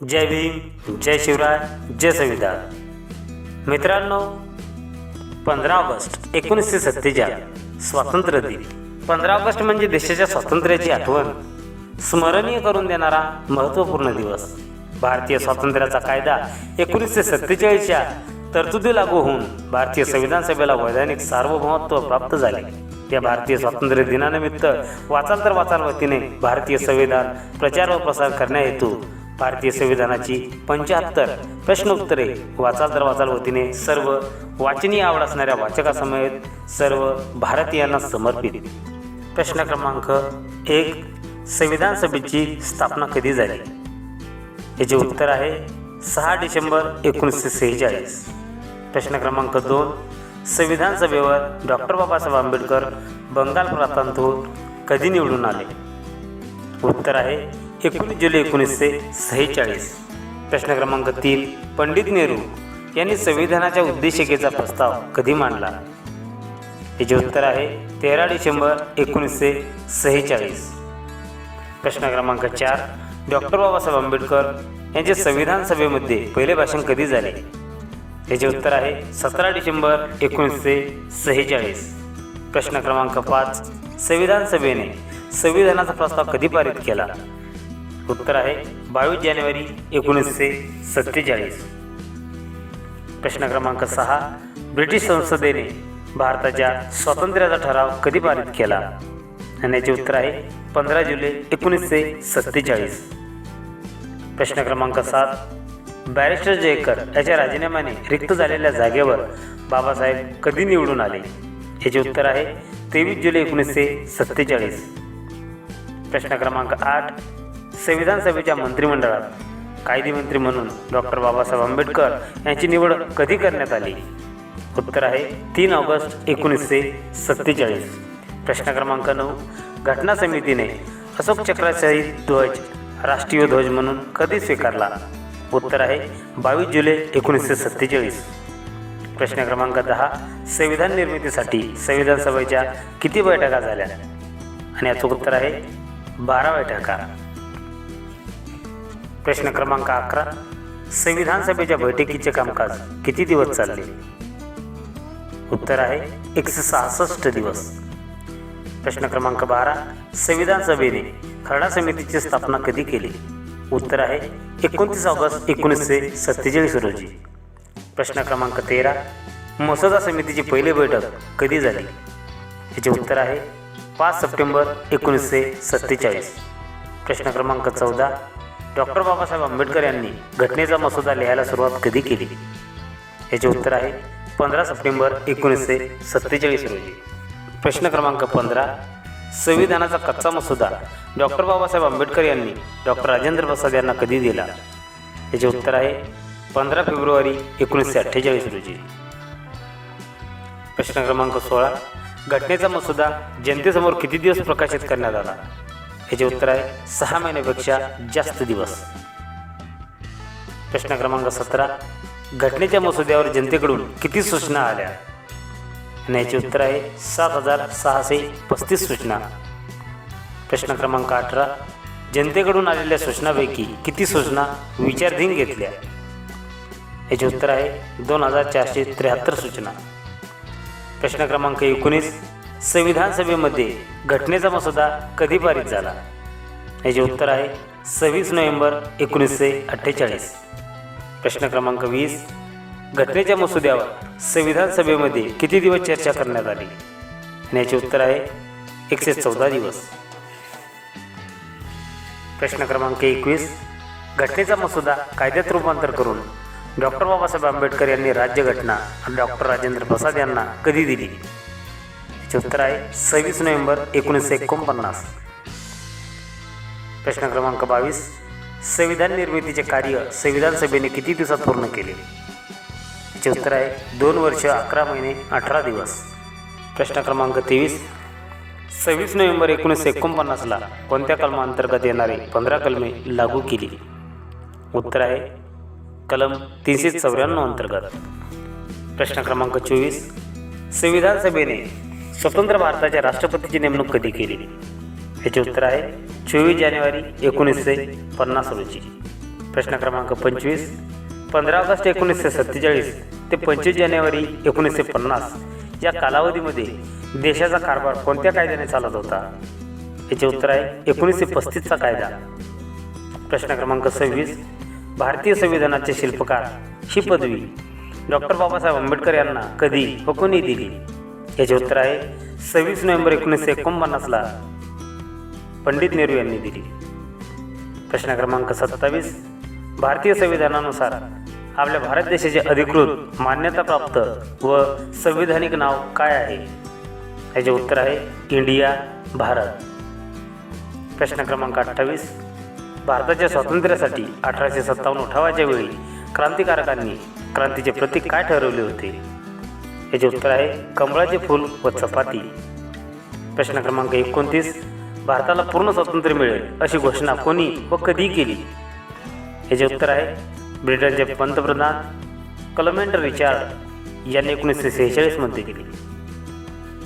जय भीम जय शिवराय जय संविधान. मित्रांनो पंधरा ऑगस्ट एकोणीसशे सत्तेचाळीस स्वातंत्र्य दिन. पंधरा ऑगस्ट म्हणजे देशाच्या स्वातंत्र्याची आठवण. स्मरणीय करून देणारा महत्त्वपूर्ण दिवस. भारतीय स्वातंत्र्याचा कायदा एकोणीसशे सत्तेचाळीसच्या तरतुदी लागू होऊन भारतीय संविधान सभेला वैधानिक सार्वभौमत्व प्राप्त झाले. या भारतीय स्वातंत्र्य दिनानिमित्त वाचाल तर वाचाल वतीने भारतीय संविधान प्रचार व प्रसार करण्या हेतू भारतीय संविधानाची पंच्याहत्तर प्रश्नोत्तरे वाचाल तर वाचाल वतीने सर्व वाचनीय आवड असणाऱ्या वाचकासमवेत सर्व भारतीयांना समर्पित. प्रश्न क्रमांक एक संविधान सभेची स्थापना कधी झाली? याचे उत्तर आहे सहा डिसेंबर एकोणीसशे सेहेचाळीस. प्रश्न क्रमांक दोन संविधान सभेवर डॉक्टर बाबासाहेब आंबेडकर बंगाल प्रांतातून कधी निवडून आले? उत्तर आहे एकोणीस जुलै एकोणीसशे सेहेचाळीस. प्रश्न क्रमांक तीन पंडित नेहरू यांनी संविधानाच्या उद्देशिकेचा प्रस्ताव कधी मांडला? याचे उत्तर आहे तेरा डिसेंबर एकोणीसशे सेहेचाळीस. प्रश्न क्रमांक चार डॉक्टर बाबासाहेब आंबेडकर यांचे संविधान सभेमध्ये पहिले भाषण कधी झाले? याचे उत्तर आहे सतरा डिसेंबर एकोणीसशे सेहेचाळीस. प्रश्न क्रमांक पाच संविधान सभेने संविधानाचा प्रस्ताव कधी पारित केला? उत्तर आहे बावीस जानेवारी एकोणीसशे सत्तेचाळीस. प्रश्न क्रमांक सहा. ब्रिटिश संसदेने भारताच्या स्वातंत्र्याचा ठराव कधी पारित केला? आणि याचे उत्तर आहे पंधरा जुलै एकोणीसशे सत्तेचाळीस. प्रश्न क्रमांक सात. बॅरिस्टर जयकर याच्या राजीनाम्याने रिक्त झालेल्या जागेवर बाबासाहेब कधी निवडून आले? याचे उत्तर आहे तेवीस जुलै एकोणीसशे सत्तेचाळीस. प्रश्न क्रमांक आठ. संविधान सभेच्या मंत्रिमंडळात कायदेमंत्री म्हणून डॉक्टर बाबासाहेब आंबेडकर यांची निवड कधी करण्यात आली? उत्तर आहे तीन ऑगस्ट एकोणीसशे सत्तेचाळीस. प्रश्न क्रमांक नऊ घटना समितीने अशोक चक्राचारी ध्वज राष्ट्रीय ध्वज म्हणून कधी स्वीकारला? उत्तर आहे बावीस जुलै एकोणीसशे सत्तेचाळीस. प्रश्न क्रमांक दहा संविधान निर्मितीसाठी संविधान सभेच्या किती बैठका झाल्या? आणि याचं उत्तर आहे बारा बैठका. प्रश्न क्रमांक अकरा. संविधान सभेच्या बैठकीचे कामकाज किती दिवस चालले? उत्तर आहे एकशे सहासष्ट दिवस. प्रश्न क्रमांक बारा. संविधान सभेने खरडा समितीची स्थापना कधी केली? उत्तर आहे एकोणतीस ऑगस्ट एकोणीसशे सत्तेचाळीस रोजी. प्रश्न क्रमांक तेरा. मसुदा समितीची पहिली बैठक कधी झाली? याचे उत्तर आहे पाच सप्टेंबर एकोणीसशे सत्तेचाळीस. प्रश्न क्रमांक चौदा. डॉक्टर बाबासाहेब आंबेडकर यांनी घटनेचा मसुदा लिहायला सुरुवात कधी केली? याचे उत्तर आहे पंधरा सप्टेंबर एकोणीसशे सत्तेचाळीस रोजी. प्रश्न क्रमांक पंधरा संविधानाचा कच्चा मसुदा डॉक्टर बाबासाहेब आंबेडकर यांनी डॉक्टर राजेंद्र प्रसाद यांना कधी दिला? याचे उत्तर आहे पंधरा फेब्रुवारी एकोणीसशे अठ्ठेचाळीस रोजी. प्रश्न क्रमांक सोळा घटनेचा मसुदा जनतेसमोर किती दिवस प्रकाशित करण्यात आला? याचे उत्तर आहे सहा महिन्यापेक्षा जास्त दिवस. प्रश्न क्रमांक सतरा घटनेच्या मसुद्यावर जनतेकडून किती सूचना आल्या? आणि याचे उत्तर आहे सात हजार सहाशे पस्तीस सूचना. प्रश्न क्रमांक अठरा जनतेकडून आलेल्या सूचनापैकी किती सूचना विचारधीन घेतल्या? याचे उत्तर आहे दोन हजार चारशे त्र्याहत्तर सूचना. प्रश्न क्रमांक एकोणीस संविधान सभेमध्ये घटनेचा मसुदा कधी पारित झाला? याचे उत्तर आहे सव्वीस नोव्हेंबर एकोणीसशे अठ्ठेचाळीस. प्रश्न क्रमांक वीस. घटनेच्या मसुद्यावर संविधान सभेमध्ये किती दिवस चर्चा करण्यात आली? आणि याचे उत्तर आहे एकशे चौदा दिवस. प्रश्न क्रमांक एकवीस. घटनेचा मसुदा कायद्यात रूपांतर करून डॉक्टर बाबासाहेब आंबेडकर यांनी राज्यघटना डॉक्टर राजेंद्र प्रसाद यांना कधी दिली? याचे उत्तर आहे सव्वीस नोव्हेंबर एकोणीसशे एकोणपन्नास. प्रश्न क्रमांक बावीस. संविधान निर्मितीचे कार्य संविधान सभेने किती दिवसात पूर्ण केले? याचे उत्तर आहे दोन वर्ष अकरा महिने अठरा दिवस. प्रश्न क्रमांक तेवीस. सव्वीस नोव्हेंबर एकोणीसशे एकोणपन्नासला कोणत्या कलमांतर्गत येणारे पंधरा कलमे लागू केली? उत्तर आहे कलम तीनशे चौऱ्याण्णव अंतर्गत. प्रश्न क्रमांक चोवीस. संविधान सभेने स्वतंत्र भारताच्या राष्ट्रपतीची नेमणूक कधी केली? याचे उत्तर आहे चोवीस जानेवारी एकोणीसशे पन्नास रोजी प्रश्न क्रमांक पंचवीस. पंधरा ऑगस्ट एकोणीसशे सत्तेचाळीस ते पंचवीस जानेवारी एकोणीसशे पन्नास या कालावधीमध्ये देशाचा कारभार कोणत्या कायद्याने चालत होता? याचे उत्तर आहे एकोणीसशे पस्तीसचा कायदा. प्रश्न क्रमांक सव्वीस. भारतीय संविधानाचे शिल्पकार ही पदवी डॉक्टर बाबासाहेब आंबेडकर यांना कधी व कोणी दिली? याचे उत्तर आहे सव्वीस नोव्हेंबर एकोणीसशे एकोणपन्नासला पंडित नेहरू यांनी दिली. प्रश्न क्रमांक सत्तावीस भारतीय संविधानानुसार आपल्या भारत देशाचे अधिकृत मान्यताप्राप्त व संविधानिक नाव काय आहे? याचे उत्तर आहे इंडिया भारत. प्रश्न क्रमांक अठ्ठावीस भारताच्या स्वातंत्र्यासाठी अठराशे सत्तावन्न उठावाच्या वेळी क्रांतिकारकांनी क्रांतीचे प्रतीक काय ठरवले होते? याचे उत्तर आहे कमळाचे फूल व चपाती. प्रश्न क्रमांक एकोणतीस भारताला पूर्ण स्वातंत्र्य मिळेल अशी घोषणा कोणी व कधी केली? याचे उत्तर आहे ब्रिटनचे पंतप्रधान कलमेंट रिचार्ड यांनी एकोणीसशे सेहेचाळीसमध्ये केली.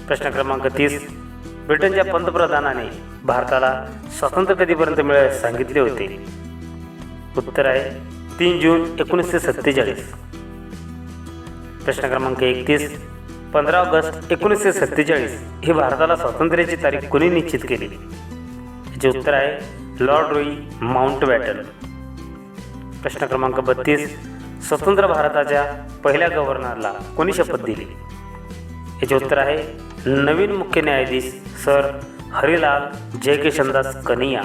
प्रश्न क्रमांक तीस ब्रिटनच्या पंतप्रधानाने भारताला स्वातंत्र्य कधीपर्यंत मिळाले सांगितले होते? उत्तर आहे तीन जून एकोणीसशे सत्तेचाळीस. प्रश्न क्रमांक एकतीस. पंधरा ऑगस्ट एकोणीसशे सत्तेचाळीस ही भारताला स्वातंत्र्याची तारीख कोणी निश्चित केली? याचे उत्तर आहे लॉर्ड रोई माउंट बॅटन प्रश्न क्रमांक बत्तीस. स्वतंत्र भारताच्या पहिल्या गव्हर्नरला कोणी शपथ दिली? याचे उत्तर आहे नवीन मुख्य न्यायाधीश सर हरिलाल जयकिशनदास कनिया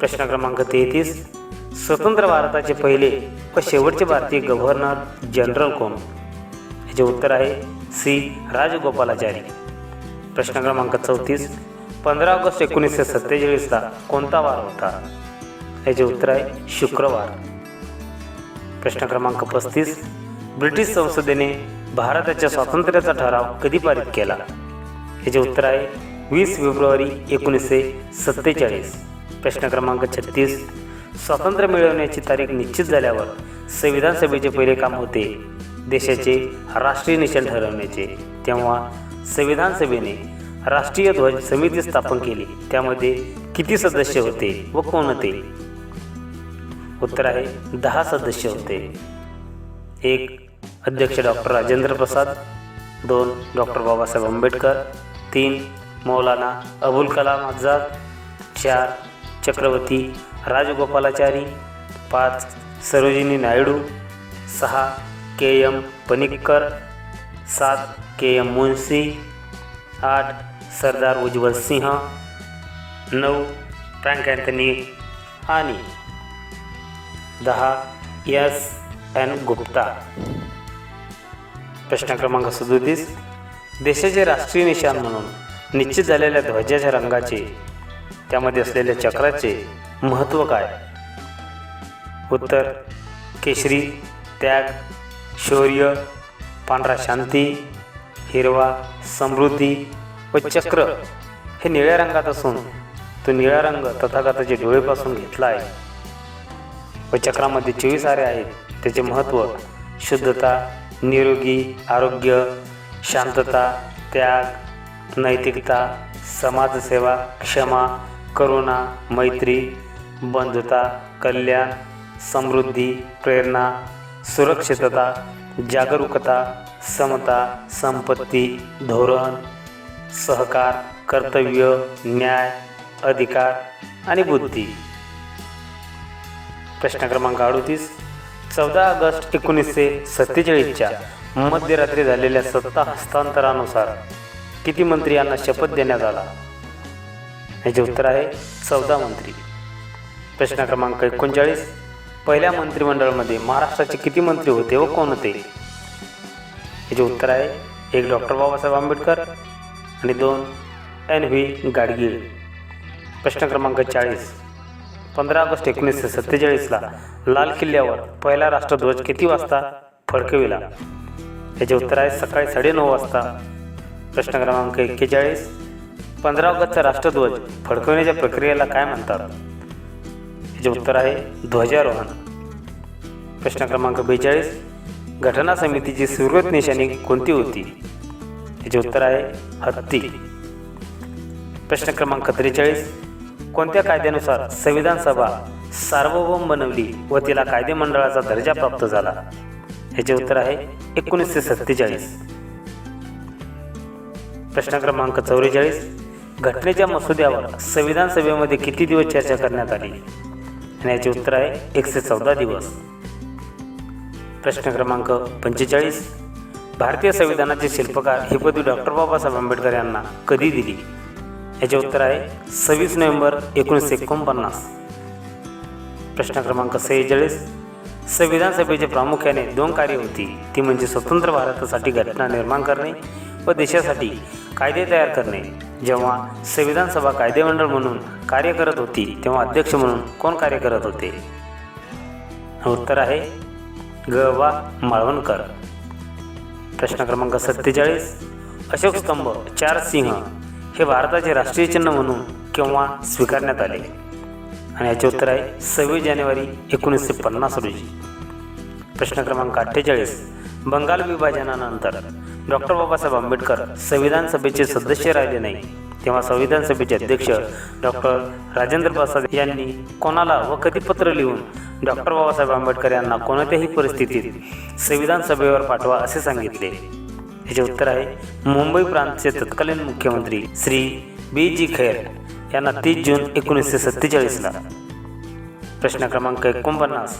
प्रश्न क्रमांक तेहतीस. स्वतंत्र भारताचे पहिले व शेवटचे भारतीय गव्हर्नर जनरल कोण? याचे उत्तर आहे सी. राजगोपालाचारी. प्रश्न क्रमांक चौतीस. पंधरा ऑगस्ट एकोणीसशे सत्तेचाळीसला कोणता वार होता? याचे उत्तर आहे शुक्रवार. प्रश्न क्रमांक पस्तीस. ब्रिटिश संसदेने भारताच्या स्वातंत्र्याचा ठराव कधी पारित केला? याचे उत्तर आहे वीस फेब्रुवारी एकोणीसशे सत्तेचाळीस. प्रश्न क्रमांक छत्तीस. स्वातंत्र्य मिळवण्याची तारीख निश्चित झाल्यावर संविधान सभेचे पहिले काम होते. देशाचे राष्ट्रीय निशाण ठरवण्याचे. तेव्हा संविधान सभेने राष्ट्रीय ध्वज समिती स्थापन केली. त्यामध्ये किती सदस्य होते व कोण होते? उत्तर आहे दहा सदस्य होते. एक अध्यक्ष डॉक्टर राजेंद्र प्रसाद. दोन डॉक्टर बाबासाहेब आंबेडकर. तीन मौलाना अबुल कलाम आझाद. चार चक्रवर्ती राजगोपालाचारी पाच सरोजिनी नायडू सहा के एम पनिक्कर सात के एम मुन्सी आठ सरदार उज्ज्वल सिंह नऊ फ्रँक अँथनी आणि दहा एस एन गुप्ता. प्रश्न क्रमांक सदोतीस. देशाचे राष्ट्रीय निशाण म्हणून निश्चित झालेल्या ध्वजाच्या रंगाचे त्यामध्ये असलेल्या चक्राचे महत्त्व काय? उत्तर केशरी त्याग शौर्य पांढरा शांती हिरवा समृद्धी व चक्र हे निळ्या रंगात असून तो निळा रंग तथागताचे डोळेपासून घेतला आहे. व चक्रामध्ये चोवीस आरे आहेत त्याचे महत्त्व शुद्धता निरोगी आरोग्य शांतता त्याग नैतिकता समाजसेवा क्षमा करुणा मैत्री बंधुता कल्याण समृद्धी प्रेरणा सुरक्षितता जागरूकता समता संपत्ती धोरण सहकार कर्तव्य न्याय अधिकार आणि बुद्धी. प्रश्न क्रमांक अडतीस. चौदा ऑगस्ट एकोणीसशे सत्तेचाळीसच्या मध्यरात्री झालेल्या सत्ता हस्तांतरानुसार किती मंत्री यांना शपथ देण्यात आला? याचे उत्तर आहे चौदा मंत्री. प्रश्न क्रमांक एकोणचाळीस. पहिल्या मंत्रिमंडळामध्ये महाराष्ट्राचे किती मंत्री होते व कोण होते? याचे उत्तर आहे एक डॉक्टर बाबासाहेब आंबेडकर आणि दोन एन व्ही गाडगीळ. प्रश्न क्रमांक चाळीस. पंधरा ऑगस्ट एकोणीसशे सत्तेचाळीसला लाल किल्ल्यावर पहिला राष्ट्रध्वज किती वाजता फडकविला? याचे उत्तर आहे सकाळी साडेनऊ वाजता. प्रश्न क्रमांक एक्केचाळीस. पंधरा ऑगस्टचा राष्ट्रध्वज फडकवण्याच्या प्रक्रियेला काय म्हणतात? याचे उत्तर आहे ध्वजारोहण. प्रश्न क्रमांक बेचाळीस घटना समितीची सुरुवात निशाणी कोणती होती? याचे उत्तर आहे हत्ती. प्रश्न क्रमांक त्रेचाळीस कोणत्या कायद्यानुसार संविधान सभा सार्वभौम बनवली व तिला कायदेमंडळाचा दर्जा प्राप्त झाला? याचे उत्तर आहे एकोणीसशे सत्तेचाळीस. प्रश्न क्रमांक चौवेचाळीस घटनेच्या मसुद्यावर संविधान सभेमध्ये किती दिवस चर्चा करण्यात आली? आणि याचे उत्तर आहे एकशे चौदा दिवस. प्रश्न क्रमांक पंचेचाळीस. भारतीय संविधानाचे शिल्पकार ही पदवी डॉक्टर बाबासाहेब आंबेडकर यांना कधी दिली? याचे उत्तर आहे सव्वीस नोव्हेंबर एकोणीसशे एकोणपन्नास. प्रश्न क्रमांक सेहेचाळीस. संविधान सभेचे प्रामुख्याने दोन कार्य होती. ती म्हणजे स्वतंत्र भारतासाठी घटना निर्माण करणे व देशासाठी कायदे तयार करणे. जेव्हा संविधान सभा कायदेमंडळ म्हणून कार्य करत होती तेव्हा अध्यक्ष म्हणून कोण कार्य करत होते? उत्तर आहे ग वा माळवणकर. प्रश्न क्रमांक सत्तेचाळीस. अशोक स्तंभ चार सिंह हे भारताचे राष्ट्रीय चिन्ह म्हणून केव्हा स्वीकारण्यात आले? आणि याचे उत्तर आहे सव्वीस जानेवारी एकोणीसशे पन्नास रोजी. प्रश्न क्रमांक अठ्ठेचाळीस. बंगाल विभाजनानंतर डॉक्टर बाबासाहेब आंबेडकर संविधान सभेचे सदस्य राहिले नाही. तेव्हा संविधान सभेचे अध्यक्ष डॉक्टर राजेंद्र प्रसाद यांनी कोणाला व कधी पत्र लिहून डॉक्टर बाबासाहेब आंबेडकर यांना कोणत्याही परिस्थितीत संविधान सभेवर पाठवा असे सांगितले. याचे उत्तर आहे मुंबई प्रांतचे तत्कालीन मुख्यमंत्री श्री बी जी खैर यांना तीस जून एकोणीसशे सत्तेचाळीसला. प्रश्न क्रमांक एकोणपन्नास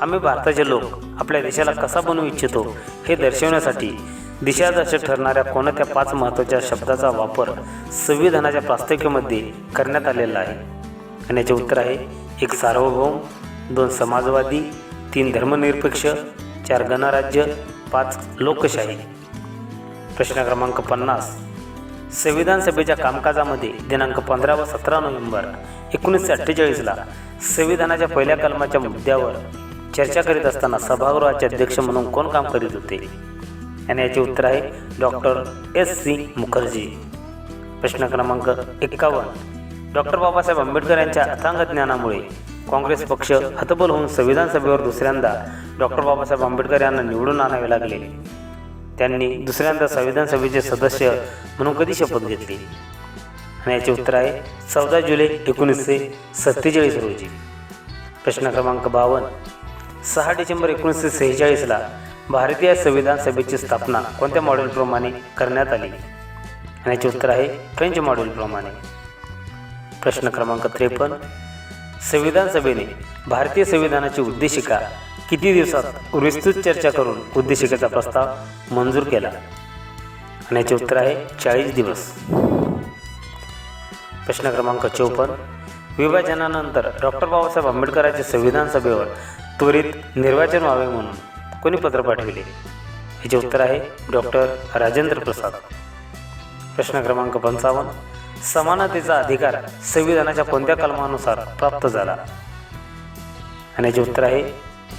आम्ही भारताचे लोक आपल्या देशाला कसा बनवू इच्छितो हे दर्शवण्यासाठी दिशादर्शक ठरणाऱ्या कोणत्या पाच महत्त्वाच्या शब्दाचा वापर संविधानाच्या प्रास्ताविकेमध्ये करण्यात आलेला आहे? आणि याचे उत्तर आहे एक सार्वभौम दोन समाजवादी तीन धर्मनिरपेक्ष चार गणराज्य पाच लोकशाही. प्रश्न क्रमांक पन्नास. संविधान सभेच्या कामकाजामध्ये दिनांक पंधरा व सतरा नोव्हेंबर एकोणीसशे अठ्ठेचाळीसला संविधानाच्या पहिल्या कलमाच्या मुद्द्यावर चर्चा करीत असताना सभागृहाचे अध्यक्ष म्हणून कोण काम करीत होते? आणि याचे उत्तर आहे डॉक्टर एस सी मुखर्जी. प्रश्न क्रमांक एक्कावन्न डॉक्टर बाबासाहेब आंबेडकर यांच्या अथांग ज्ञानामुळे काँग्रेस पक्ष हतबल होऊन संविधान सभेवर दुसऱ्यांदा डॉक्टर बाबासाहेब आंबेडकर यांना निवडून आणावे लागले. त्यांनी दुसऱ्यांदा संविधान सभेचे सदस्य म्हणून कधी शपथ घेतली? आणि याचे उत्तर आहे चौदा जुलै एकोणीसशे सत्तेचाळीस रोजी. प्रश्न क्रमांक बावन्न. सहा डिसेंबर एकोणीसशे सेहेचाळीसला भारतीय संविधान सभेची स्थापना कोणत्या मॉडेलप्रमाणे करण्यात आली? आणि याचे उत्तर आहे फ्रेंच मॉडेलप्रमाणे प्रश्न क्रमांक त्रेपन्न. संविधान सभेने भारतीय संविधानाची उद्देशिका किती दिवसात विस्तृत चर्चा करून उद्देशिकेचा प्रस्ताव मंजूर केला? आणि याचे उत्तर आहे चाळीस दिवस. प्रश्न क्रमांक चौपन्न. विभाजनानंतर डॉक्टर बाबासाहेब आंबेडकरांच्या संविधान सभेवर त्वरित निर्वाचन व्हावे म्हणून कोणी पत्र पाठविले? ह्याचे उत्तर आहे डॉक्टर राजेंद्र प्रसाद. प्रश्न क्रमांक पंचावन्न. समानतेचा अधिकार संविधानाच्या कोणत्या कलमानुसार प्राप्त झाला? आणि याचे उत्तर आहे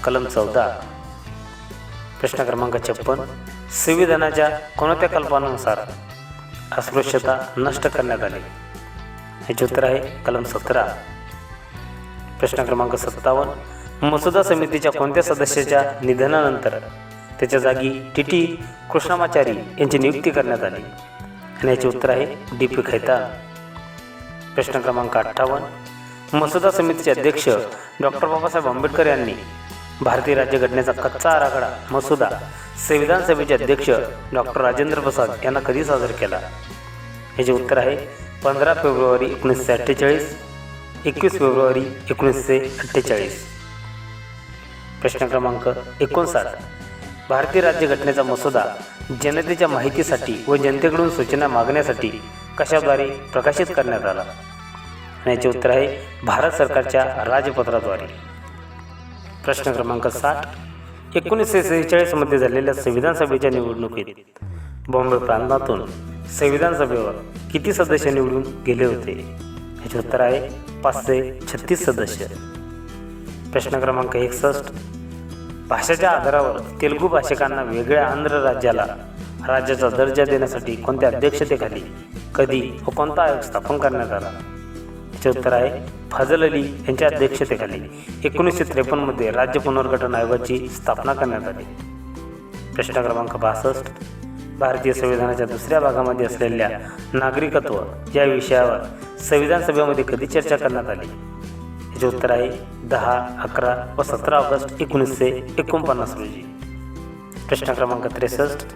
कलम चौदा. प्रश्न क्रमांक छप्पन. संविधानाच्या कोणत्या कल्पनानुसार अस्पृश्यता नष्ट करण्यात आली? याचे उत्तर आहे कलम सतरा. प्रश्न क्रमांक सत्तावन्न. मसुदा समितीच्या कोणत्या सदस्याच्या निधनानंतर त्याच्या जागी टी टी कृष्णमाचारी यांची नियुक्ती करण्यात आली. आणि याचे उत्तर आहे डी पी खैता. प्रश्न क्रमांक अठ्ठावन्न. मसुदा समितीचे अध्यक्ष डॉक्टर बाबासाहेब आंबेडकर यांनी भारतीय राज्यघटनेचा कच्चा आराखडा मसुदा संविधान सभेचे अध्यक्ष डॉक्टर राजेंद्र प्रसाद यांना कधी सादर केला? याचे उत्तर आहे पंधरा फेब्रुवारी एकोणीसशे अठ्ठेचाळीस एकवीस फेब्रुवारी एकोणीसशे अठ्ठेचाळीस. प्रश्न क्रमांक एकोणसाठ. भारतीय राज्यघटनेचा मसुदा जनतेच्या माहितीसाठी व जनतेकडून सूचना मागण्यासाठी कशाद्वारे प्रकाशित करण्यात आला? आणि याचे उत्तर आहे भारत सरकारच्या राजपत्राद्वारे. प्रश्न क्रमांक साठ. एकोणीसशे सेहेचाळीसमध्ये झालेल्या संविधान सभेच्या निवडणुकीत बॉम्बे प्रांतातून संविधान सभेवर किती सदस्य निवडून गेले होते? याचे उत्तर आहे पाचशे छत्तीस सदस्य. प्रश्न क्रमांक एकसष्ट. भाषेच्या आधारावर तेलुगू भाषिकांना वेगळ्या आंध्र राज्याला राज्याचा दर्जा देण्यासाठी कोणत्या अध्यक्षतेखाली कधी व कोणता आयोग स्थापन करण्यात आला? याचे उत्तर आहे फजल अली यांच्या अध्यक्षतेखाली एकोणीसशे त्रेपन्नमध्ये राज्य पुनर्गठन आयोगाची स्थापना करण्यात आली. प्रश्न क्रमांक बासष्ट. भारतीय संविधानाच्या दुसऱ्या भागामध्ये असलेल्या नागरिकत्व या विषयावर संविधान सभेमध्ये कधी चर्चा करण्यात आली? याचे उत्तर आहे दहा अकरा व सतरा ऑगस्ट एकोणीसशे एकोणपन्नास रोजी. प्रश्न क्रमांक त्रेसष्ट.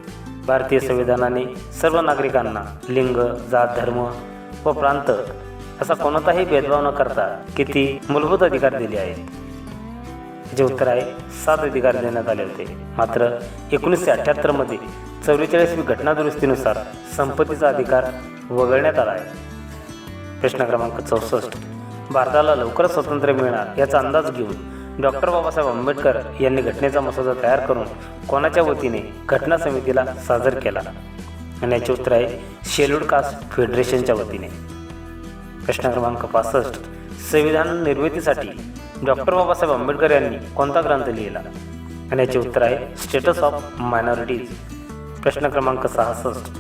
भारतीय संविधानाने सर्व नागरिकांना लिंग जात धर्म व प्रांत असा कोणताही भेदभाव न करता किती मूलभूत अधिकार दिले आहेत? जे उत्तर आहे सात अधिकार देण्यात आले होते. मात्र एकोणीसशे अठ्ठ्याहत्तरमध्ये चौवेचाळीसवी घटनादुरुस्तीनुसार संपत्तीचा अधिकार वगळण्यात आला आहे. प्रश्न क्रमांक चौसष्ट. भारताला लवकरच स्वातंत्र्य मिळणार याचा अंदाज घेऊन डॉक्टर बाबासाहेब आंबेडकर यांनी घटनेचा मसुदा तयार करून कोणाच्या वतीने घटना समितीला सादर केला? आणि याचे उत्तर आहे शेल्यूड कास्ट फेडरेशनच्या वतीने. प्रश्न क्रमांक पासष्ट संविधान निर्मितीसाठी डॉक्टर बाबासाहेब आंबेडकर यांनी कोणता ग्रंथ लिहिला? आणि याचे उत्तर आहे स्टेटस ऑफ मायनॉरिटीज. प्रश्न क्रमांक सहासष्ट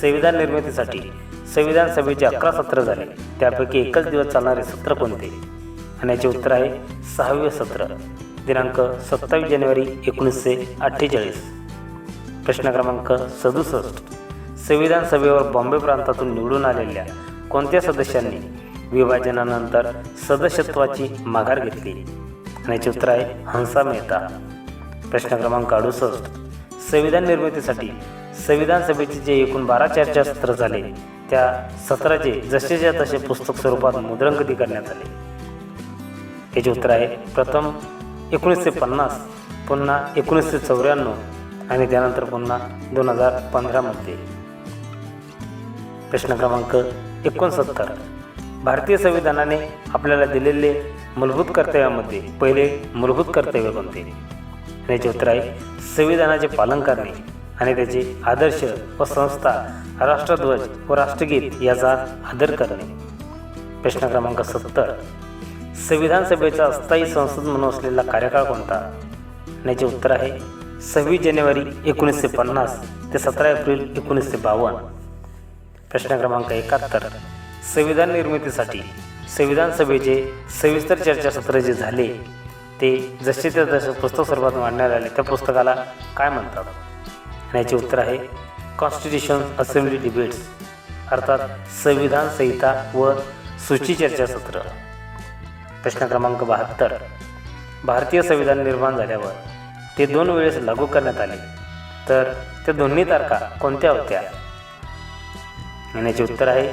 संविधान निर्मितीसाठी संविधान सभेचे अकरा सत्र झाले. त्यापैकी एकच दिवस चालणारे सत्र कोणते? आणि याचे उत्तर आहे सहावे सत्र. दिनांक सत्तावीस जानेवारी एकोणीसशे अठ्ठेचाळीस. प्रश्न क्रमांक सदुसष्ट. संविधान सभेवर बॉम्बे प्रांतातून निवडून आलेल्या कोणत्या सदस्यांनी विभाजनानंतर सदस्यत्वाची माघार घेतली? आणि याचे उत्तर आहे हंसा मेहता. प्रश्न क्रमांक अडुसष्ट. संविधान निर्मितीसाठी संविधान सभेचे जे एकूण बारा चर्चासत्र झाले त्या सत्राचे जसेच्या तसे पुस्तक स्वरूपात मुद्रांकती करण्यात आले. याचे उत्तर आहे प्रथम एकोणीसशे पन्नास पुन्हा एकोणीसशे चौऱ्याण्णव आणि त्यानंतर पुन्हा दोन हजार पंधरामध्ये. प्रश्न क्रमांक एकोणसत्तर. भारतीय संविधानाने आपल्याला दिलेले मूलभूत कर्तव्यामध्ये पहिले मूलभूत कर्तव्य कोणते? याचे उत्तर आहे संविधानाचे पालन करणे. आणि त्याचे आदर्श व संस्था राष्ट्रध्वज व राष्ट्रगीत याचा आदर करणे. प्रश्न क्रमांक सत्तर. संविधान सभेचा अस्थायी संसद म्हणून असलेला कार्यकाळ कोणता? याचे उत्तर आहे सव्वीस जानेवारी एकोणीसशे पन्नास ते सतरा एप्रिल एकोणीसशे बावन्न. प्रश्न क्रमांक एकाहत्तर. संविधान निर्मितीसाठी संविधान सभेचे सविस्तर चर्चासत्र जे झाले ते जसे त्या जसे पुस्तक स्वरूपात मांडण्यात आले त्या पुस्तकाला काय म्हणतात? आणि याचे उत्तर आहे. कॉन्स्टिट्यूशन असेंब्ली डिबेट्स अर्थात संविधान संहिता व सूची चर्चासत्र प्रश्न क्रमांक बहात्तर. भारतीय संविधान निर्माण झाल्यावर ते दोन वेळेस लागू करण्यात आले. तर त्या दोन्ही तारखा कोणत्या होत्या? याचे उत्तर आहे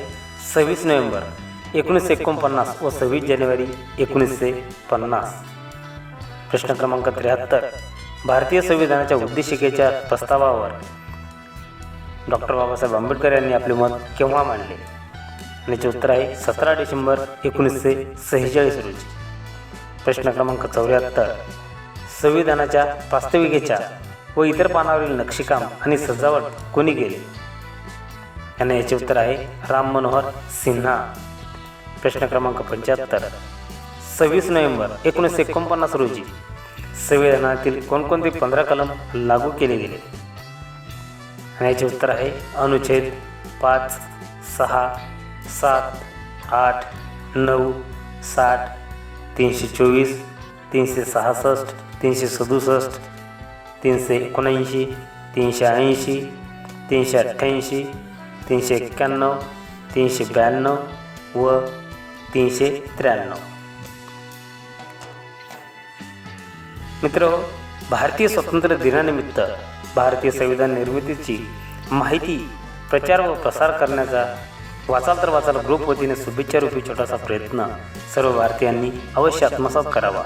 सव्वीस नोव्हेंबर एकोणीसशे एकोणपन्नास व सव्वीस जानेवारी एकोणीसशे पन्नास. प्रश्न क्रमांक त्र्याहत्तर. भारतीय संविधानाच्या उद्देशिकेच्या प्रस्तावावर. डॉक्टर बाबासाहेब आंबेडकर यांनी आपले मत केव्हा मांडले? याचे उत्तर आहे सतरा डिसेंबर एकोणीसशे सेहेचाळीस रोजी. प्रश्न क्रमांक चौऱ्याहत्तर. संविधानाच्या वास्तविकेच्या व इतर पानावरील नक्षीकाम आणि सजावट कोणी केले? यांना याचे उत्तर आहे राम मनोहर सिन्हा. प्रश्न क्रमांक पंच्याहत्तर. सव्वीस नोव्हेंबर एकोणीसशे एकोणपन्नास रोजी. संविधानातील कोणकोणते पंधरा कलम लागू केले गेले? आणि याचे उत्तर आहे अनुच्छेद पाच सहा सात आठ नऊ साठ तीनशे चोवीस तीनशे सहासष्ट तीनशे सदुसष्ट तीनशे एकोणऐंशी तीनशे ऐंशी तीनशे अठ्ठ्याऐंशी तीनशे एक्क्याण्णव तीनशे ब्याण्णव व तीनशे त्र्याण्णव. मित्र भारतीय स्वातंत्र्य दिनानिमित्त भारतीय संविधान निर्मितीची माहिती प्रचार व प्रसार करण्याचा वाचाल तर वाचाल ग्रुप वतीने शुभेच्छा रूपी छोटासा प्रयत्न सर्व भारतीयांनी अवश्य आत्मसात करावा.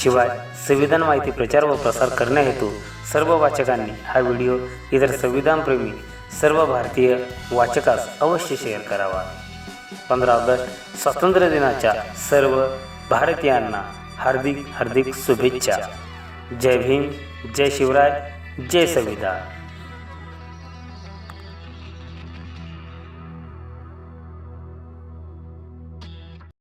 शिवाय संविधान माहिती प्रचार व प्रसार करण्याहेतू सर्व वाचकांनी हा व्हिडिओ इतर संविधानप्रेमी सर्व भारतीय वाचकास अवश्य शेअर करावा. पंधरा ऑगस्ट स्वातंत्र्य दिनाच्या सर्व भारतीयांना हार्दिक हार्दिक शुभेच्छा. जय भीम जय शिवराय जय संविधान.